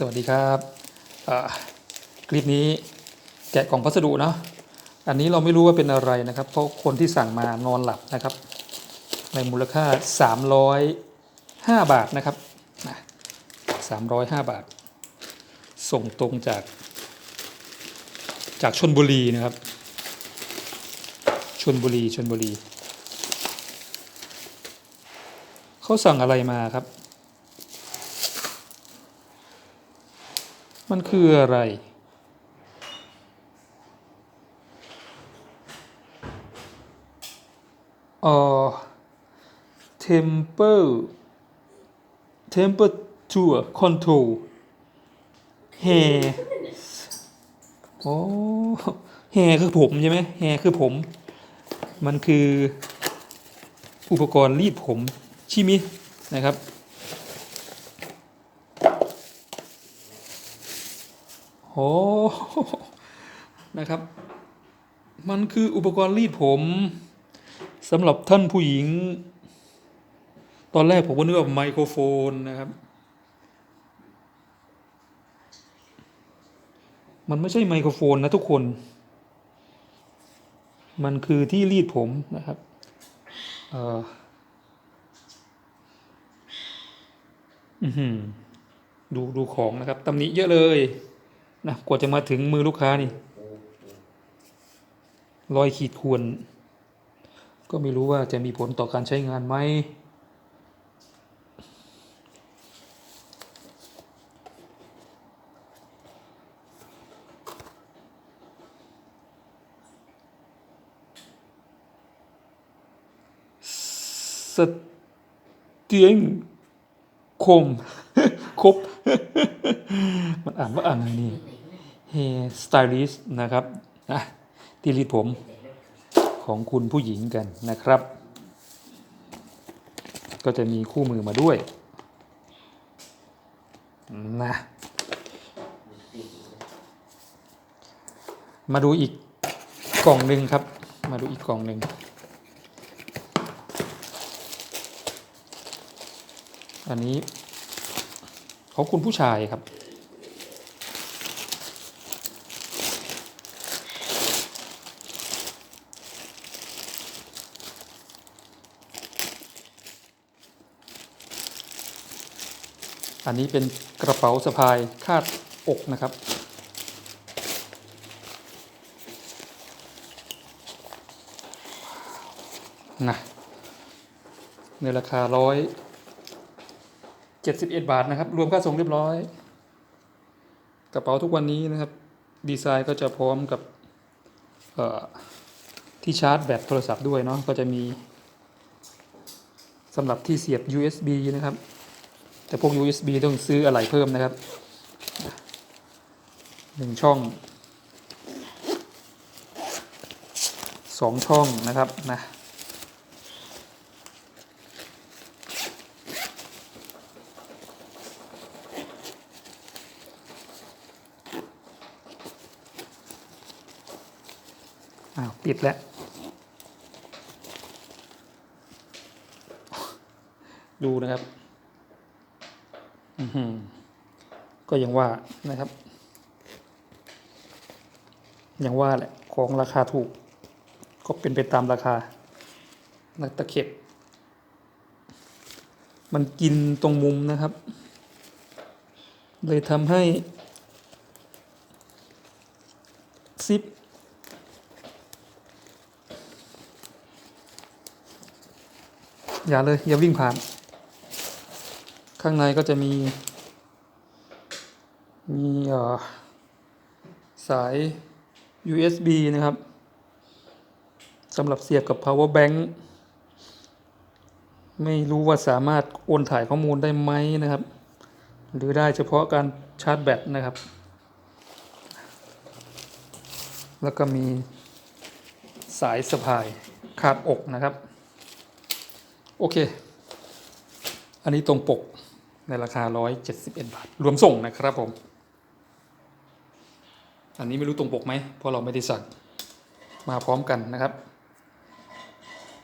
สวัสดีครับคลิปนี้แกะกล่องพัสดุเนาะอันนี้เราไม่รู้ว่าเป็นอะไรนะครับ เพราะคนที่สั่งมานอนหลับนะครับ ในมูลค่า 305 บาทนะครับ305 บาท ส่งตรงจาก จากชนบุรีนะครับชนบุรีชนบุรี เขาสั่งอะไรมาครับ มันคืออะไร เอ่อ temper temperature control hair โอ้ hair คือผมใช่ไหม hair คือผม มันคืออุปกรณ์รีดผม ชิมินะครับ โอ้นะครับ มันคืออุปกรณ์รีดผมสำหรับท่านผู้หญิง ตอนแรกผมก็นึกว่าไมโครโฟนนะครับ มันไม่ใช่ไมโครโฟนนะทุกคน มันคือที่รีดผมนะครับ เอ่ออือหือดูดูของนะครับตำหนิเยอะเลย นะกว่าจะมาถึงมือลูกค้านี่รอยขีดข่วน ก็ไม่รู้ว่าจะมีผลต่อการใช้งานไหมสเตียงคมครบ มันอ่านว่าอะไรนี่ Hair Stylist นะครับนะที่รีดผมของคุณผู้หญิงกันนะครับ ก็จะมีคู่มือมาด้วยนะมาดูอีกกล่องหนึ่งครับ มาดูอีกกล่องหนึ่งอันนี้ ของคุณผู้ชายครับ อันนี้เป็นกระเป๋าสะพายคาดอกนะครับนะในราคาร้อย เจ็ดสิบเอ็ดบาทนะครับ รวมค่าส่งเรียบร้อย กระเป๋าทุกวันนี้นะครับ ดีไซน์ก็จะพร้อมกับที่ชาร์จแบตโทรศัพท์ด้วยเนาะก็จะมีสำหรับที่เสียบ USB นะครับ แต่พวก USB ต้องซื้ออะไหล่เพิ่มนะครับหนึ่งช่องสองช่องนะครับนะ อ้าวปิดแล้ว ดูนะครับอือหือก็ยังว่านะครับยังว่าแหละของราคาถูก ก็เป็นไปตามราคานักตะเข็บ มันกินตรงมุมนะครับ เลยทำให้ซิป อย่าเลย อย่าวิ่งผ่าน ข้างในก็จะมี มีสาย USB นะครับสำหรับเสียบกับ power bank ไม่รู้ว่าสามารถโอนถ่ายข้อมูลได้ไหมนะครับ หรือได้เฉพาะการชาร์จแบตนะครับ แล้วก็มีสายสะพายคาดอกนะครับ โอเค อันนี้ตรงปกในราคา 171 บาท รวมส่งนะครับผม อันนี้ไม่รู้ตรงปกไหมเพราะเราไม่ได้สั่งมาพร้อมกันนะครับ